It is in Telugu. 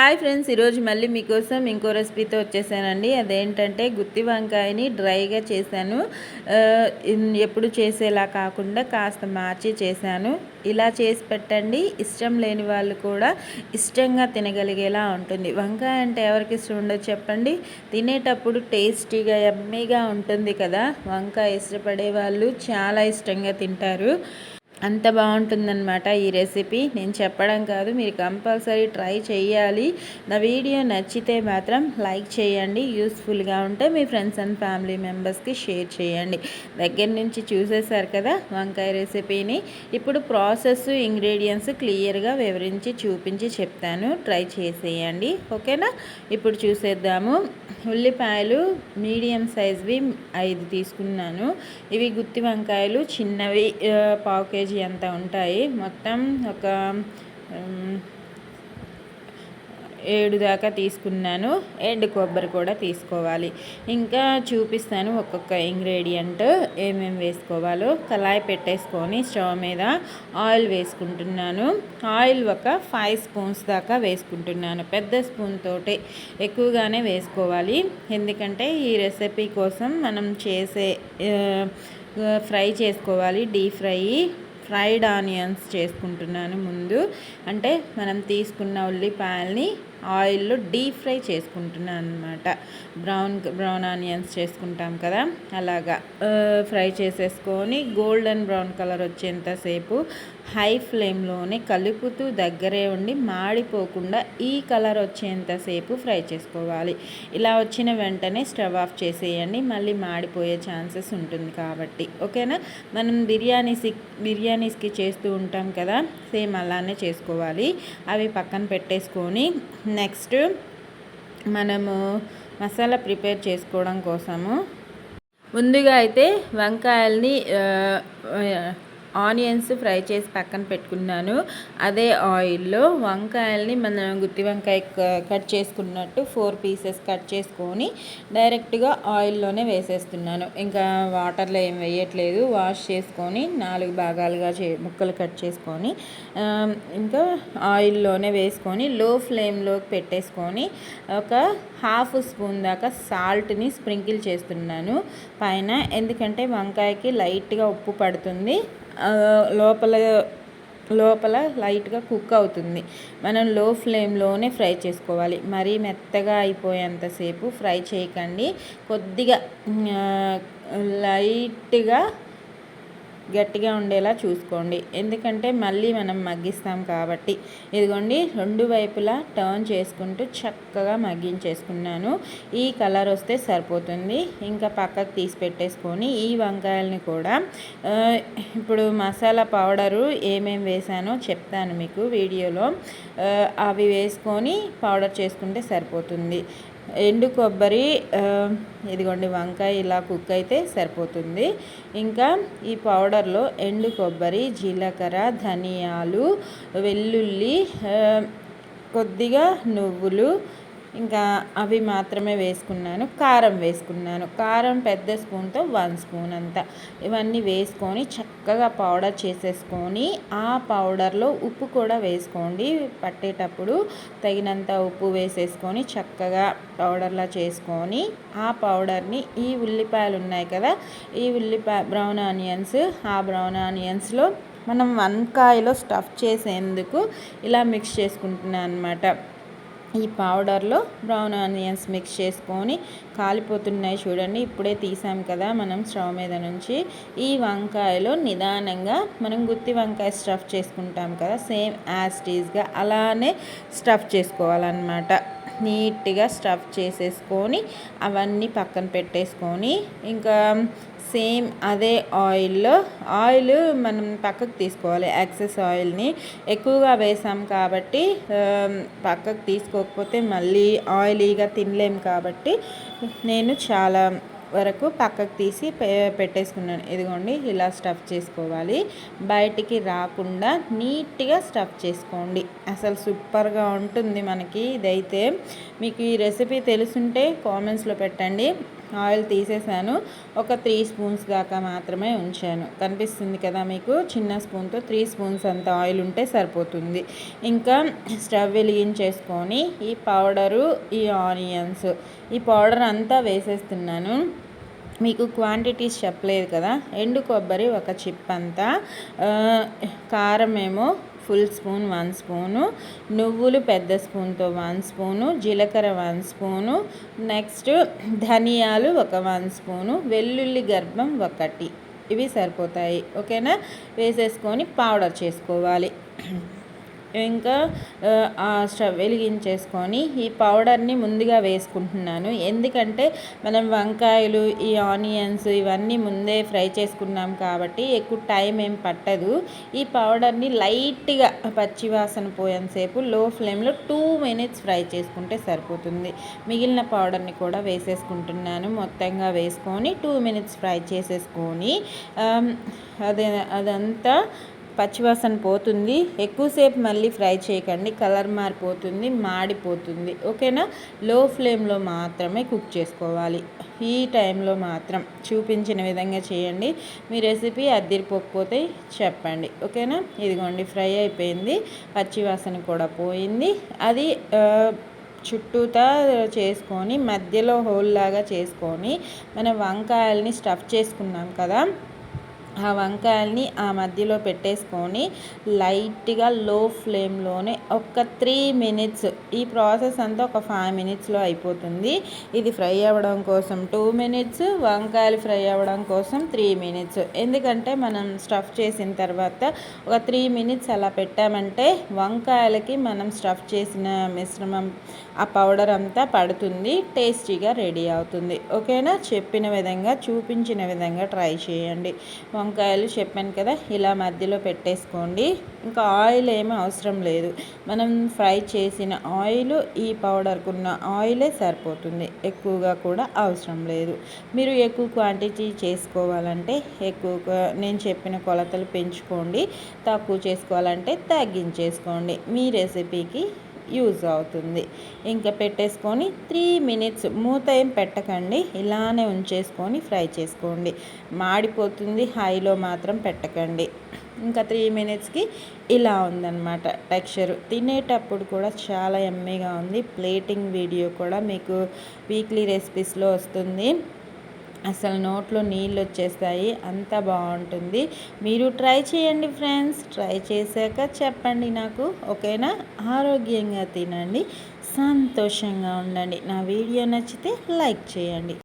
హాయ్ ఫ్రెండ్స్ ఈరోజు మళ్ళీ మీకోసం ఇంకో రెసిపీతో వచ్చేసానండి. అదేంటంటే గుత్తి వంకాయని డ్రైగా చేశాను. ఎప్పుడు చేసేలా కాకుండా కాస్త మార్చి చేశాను. ఇలా చేసి పెట్టండి. ఇష్టం లేని వాళ్ళు కూడా ఇష్టంగా తినగలిగేలా ఉంటుంది. వంకాయ అంటే ఎవరికి ఇష్టం ఉండదు చెప్పండి. తినేటప్పుడు టేస్టీగా ఎమ్మీగా ఉంటుంది కదా. వంకాయ ఇష్టపడే వాళ్ళు చాలా ఇష్టంగా తింటారు. అంత బాగుంటుందన్నమాట ఈ రెసిపీ. నేను చెప్పడం కాదు మీరు కంపల్సరీ ట్రై చేయాలి నా వీడియో నచ్చితే మాత్రం లైక్ చేయండి యూస్ఫుల్గా ఉంటే మీ ఫ్రెండ్స్ అండ్ ఫ్యామిలీ మెంబర్స్కి షేర్ చేయండి. దగ్గర నుంచి చూసేశారు కదా వంకాయ రెసిపీని. ఇప్పుడు ప్రాసెస్ ఇంగ్రీడియంట్స్ క్లియర్గా వివరించి చూపించి చెప్తాను. ట్రై చేసేయండి ఓకేనా? ఇప్పుడు చూసేద్దాము. ఉల్లిపాయలు మీడియం సైజ్వి ఐదు తీసుకున్నాను. ఇవి గుత్తి వంకాయలు చిన్నవి పావు కేజీ అంత ఉంటాయి. మొత్తం ఒక ఏడు దాకా తీసుకున్నాను. ఎండు కొబ్బరి కూడా తీసుకోవాలి. ఇంకా చూపిస్తాను ఒక్కొక్క ఇంగ్రీడియంట్ ఏమేమి వేసుకోవాలో. కళాయి పెట్టేసుకొని స్టవ్ మీద ఆయిల్ వేసుకుంటున్నాను. ఆయిల్ ఒక ఫైవ్ స్పూన్స్ దాకా వేసుకుంటున్నాను. పెద్ద స్పూన్ తోటి ఎక్కువగానే వేసుకోవాలి. ఎందుకంటే ఈ రెసిపీ కోసం మనం చేసే ఫ్రై చేసుకోవాలి డీప్ ఫ్రై. ఫ్రైడ్ ఆనియన్స్ చేసుకుంటున్నాను ముందు. అంటే మనం తీసుకున్న ఉల్లిపాయల్ని ఆయిల్లో డీప్ ఫ్రై చేసుకుంటున్నాను అనమాట బ్రౌన్ బ్రౌన్ ఆనియన్స్ చేసుకుంటాం కదా అలాగా. ఫ్రై చేసేసుకొని గోల్డెన్ బ్రౌన్ కలర్ వచ్చేంతసేపు హై ఫ్లేమ్లోనే కలుపుతూ దగ్గరే ఉండి మాడిపోకుండా ఈ కలర్ వచ్చేంతసేపు ఫ్రై చేసుకోవాలి. ఇలా వచ్చిన వెంటనే స్టవ్ ఆఫ్ చేసేయండి మళ్ళీ మాడిపోయే ఛాన్సెస్ ఉంటుంది కాబట్టి. ఓకేనా? మనం బిర్యానీస్ బిర్యానీస్కి చేస్తూ ఉంటాం కదా సేమ్ అలానే చేసుకోవాలి. అవి పక్కన పెట్టేసుకొని నెక్స్ట్ మనము మసాలా ప్రిపేర్ చేసుకోవడం కోసము. ముందుగా అయితే వంకాయల్ని ఆనియన్స్ ఫ్రై చేసి పక్కన పెట్టుకున్నాను. అదే ఆయిల్లో వంకాయల్ని మనం గుత్తి వంకాయ కట్ చేసుకున్నట్టు ఫోర్ పీసెస్ కట్ చేసుకొని డైరెక్ట్గా ఆయిల్లోనే వేసేస్తున్నాను. ఇంకా వాటర్లో ఏం వేయట్లేదు. వాష్ చేసుకొని నాలుగు భాగాలుగా చే ముక్కలు కట్ చేసుకొని ఇంకా ఆయిల్లోనే వేసుకొని లో ఫ్లేమ్లోకి పెట్టేసుకొని ఒక హాఫ్ స్పూన్ దాకా సాల్ట్ని స్ప్రింకిల్ చేస్తున్నాను. పైన ఎందుకంటే వంకాయకి లైట్గా ఉప్పు పడుతుంది. లోపల లోపల లైట్గా కుక్ అవుతుంది. మనం లో ఫ్లేమ్లోనే ఫ్రై చేసుకోవాలి. మరీ మెత్తగా అయిపోయేంతసేపు ఫ్రై చేయకండి. కొద్దిగా లైట్గా గట్టిగా ఉండేలా చూసుకోండి. ఎందుకంటే మళ్ళీ మనం మగ్గిస్తాం కాబట్టి. ఇదిగోండి రెండు వైపులా టర్న్ చేసుకుంటూ చక్కగా మగ్గించేసుకున్నాను. ఈ కలర్ వస్తే సరిపోతుంది. ఇంకా పక్కకు తీసి పెట్టేసుకొని ఈ వంకాయలని కూడా ఇప్పుడు మసాలా పౌడరు ఏమేమి వేసానో చెప్తాను మీకు వీడియోలో. అవి వేసుకొని పౌడర్ చేసుకుంటే సరిపోతుంది. ఎండు కొబ్బరి ఇదిగోండి వంకాయ ఇలా కుక్ అయితే సరిపోతుంది. ఇంకా ఈ పౌడర్లో ఎండు కొబ్బరి జీలకర్ర ధనియాలు వెల్లుల్లి కొద్దిగా నువ్వులు ఇంకా అవి మాత్రమే వేసుకున్నాను. కారం వేసుకున్నాను. కారం పెద్ద స్పూన్తో వన్ స్పూన్ అంత. ఇవన్నీ వేసుకొని చక్కగా పౌడర్ చేసేసుకొని ఆ పౌడర్లో ఉప్పు కూడా వేసుకోండి. పట్టేటప్పుడు తగినంత ఉప్పు వేసేసుకొని చక్కగా పౌడర్లా చేసుకొని ఆ పౌడర్ని ఈ ఉల్లిపాయలు ఉన్నాయి కదా ఈ ఉల్లిపాయ బ్రౌన్ ఆనియన్స్ ఆ బ్రౌన్ ఆనియన్స్లో మనం వంకాయలో స్టఫ్ చేసేందుకు ఇలా మిక్స్ చేసుకుంటున్నాను అనమాట ఈ పౌడర్లో బ్రౌన్ ఆనియన్స్ మిక్స్ చేసుకొని కాలిపోతున్నాయి చూడండి. ఇప్పుడే తీసాం కదా మనం స్టవ్ మీద నుంచి. ఈ వంకాయలో నిదానంగా మనం గుత్తి వంకాయ స్టఫ్ చేసుకుంటాం కదా సేమ్ యాజ్ టీజ్గా అలానే స్టఫ్ చేసుకోవాలన్నమాట. నీట్గా స్టఫ్ చేసేసుకొని అవన్నీ పక్కన పెట్టేసుకొని ఇంకా సేమ్ అదే ఆయిల్లో ఆయిల్ మనం పక్కకు తీసుకోవాలి ఎక్సెస్ ఆయిల్ని. ఎక్కువగా వేసాం కాబట్టి పక్కకు తీసుకోకపోతే మళ్ళీ ఆయిలీగా తినలేం కాబట్టి నేను చాలా వరకు పక్కకు తీసి పె- పెట్టేసుకున్నాను. ఇదిగోండి ఇలా స్టఫ్ చేసుకోవాలి. బయటికి రాకుండా నీట్గా స్టఫ్ చేసుకోండి. అసలు సూపర్గా ఉంటుంది మనకి ఇదైతే. మీకు ఈ రెసిపీ తెలుసుంటే కామెంట్స్లో పెట్టండి. ఆయిల్ తీసేసాను. ఒక త్రీ స్పూన్స్ దాకా మాత్రమే ఉంచాను. కనిపిస్తుంది కదా మీకు? చిన్న స్పూన్తో త్రీ స్పూన్స్ అంత ఆయిల్ ఉంటే సరిపోతుంది. ఇంకా స్టవ్ వెలిగించేసుకొని ఈ పౌడరు ఈ ఆనియన్స్ ఈ పౌడర్ అంతా వేసేస్తున్నాను. మీకు క్వాంటిటీస్ చెప్పలేదు కదా? ఎండు కొబ్బరి ఒక చిప్ అంతా. కారం ఏమో ఫుల్ స్పూన్ వన్ స్పూను నువ్వులు పెద్ద స్పూన్తో వన్ స్పూను జీలకర్ర వన్ స్పూను నెక్స్ట్ ధనియాలు ఒక వన్ స్పూను వెల్లుల్లి గర్భం ఒకటి. ఇవి సరిపోతాయి ఓకేనా? వేసేసుకొని పౌడర్ చేసుకోవాలి. ఇంకా స్టవ్ వెలిగించేసుకొని ఈ పౌడర్ని ముందుగా వేసుకుంటున్నాను. ఎందుకంటే మనం వంకాయలు ఈ ఆనియన్స్ ఇవన్నీ ముందే ఫ్రై చేసుకున్నాం కాబట్టి ఎక్కువ టైం ఏం పట్టదు. ఈ పౌడర్ని లైట్గా పచ్చివాసన పోయేంతసేపు లో ఫ్లేమ్లో టూ మినిట్స్ ఫ్రై చేసుకుంటే సరిపోతుంది. మిగిలిన పౌడర్ని కూడా వేసేసుకుంటున్నాను. మొత్తంగా వేసుకొని టూ మినిట్స్ ఫ్రై చేసేసుకొని అదే అదంతా పచ్చివాసన పోతుంది. ఎక్కువసేపు మళ్ళీ ఫ్రై చేయకండి. కలర్ మారిపోతుంది మాడిపోతుంది. ఓకేనా? లో ఫ్లేమ్లో మాత్రమే కుక్ చేసుకోవాలి. ఈ టైంలో మాత్రం చూపించిన విధంగా చేయండి. మీ రెసిపీ అద్దిరిపోకపోతే చెప్పండి. ఓకేనా? ఇదిగోండి ఫ్రై అయిపోయింది. పచ్చివాసన కూడా పోయింది. అది చుట్టూతా చేసుకొని మధ్యలో హోల్ లాగా చేసుకొని మనం వంకాయల్ని స్టఫ్ చేసుకున్నాం కదా? ఆ వంకాయల్ని ఆ మధ్యలో పెట్టేసుకొని లైట్గా లో ఫ్లేమ్లోనే ఒక త్రీ మినిట్స్ ఈ ప్రాసెస్ అంతా ఒక ఫైవ్ మినిట్స్లో అయిపోతుంది. ఇది ఫ్రై అవ్వడం కోసం టూ మినిట్స్ వంకాయలు ఫ్రై అవ్వడం కోసం త్రీ మినిట్స్. ఎందుకంటే మనం స్టఫ్ చేసిన తర్వాత ఒక త్రీ మినిట్స్ అలా పెట్టామంటే వంకాయలకి మనం స్టఫ్ చేసిన మిశ్రమం ఆ పౌడర్ అంతా పడుతుంది టేస్టీగా రెడీ అవుతుంది. ఓకేనా? చెప్పిన విధంగా చూపించిన విధంగా ట్రై చేయండి. వంకాయలు చెప్పాను కదా ఇలా మధ్యలో పెట్టేసుకోండి. ఇంకా ఆయిల్ ఏమీ అవసరం లేదు. మనం ఫ్రై చేసిన ఆయిల్ ఈ పౌడర్కున్న ఆయిలే సరిపోతుంది. ఎక్కువగా కూడా అవసరం లేదు. మీరు ఎక్కువ క్వాంటిటీ చేసుకోవాలంటే ఎక్కువగా నేను చెప్పిన కొలతలు పెంచుకోండి. తక్కువ చేసుకోవాలంటే తగ్గించేసుకోండి. మీ రెసిపీకి యూజ్ అవుతుంది. ఇంకా పెట్టేసుకొని త్రీ మినిట్స్ మూత ఏం పెట్టకండి. ఇలానే ఉంచేసుకొని ఫ్రై చేసుకోండి. మాడిపోతుంది హైలో మాత్రం పెట్టకండి. ఇంకా త్రీ మినిట్స్కి ఇలా ఉందన్నమాట టెక్స్చర్. తినేటప్పుడు కూడా చాలా ఎమ్మీగా ఉంది. ప్లేటింగ్ వీడియో కూడా మీకు వీక్లీ రెసిపీస్లో వస్తుంది. అసలు నోట్లో నీళ్ళు వచ్చేస్తాయి. అంత బాగుంటుంది. మీరు ట్రై చేయండి ఫ్రెండ్స్. ట్రై చేశాక చెప్పండి నాకు. ఓకేనా? ఆరోగ్యంగా తినండి. సంతోషంగా ఉండండి. నా వీడియో నచ్చితే లైక్ చేయండి.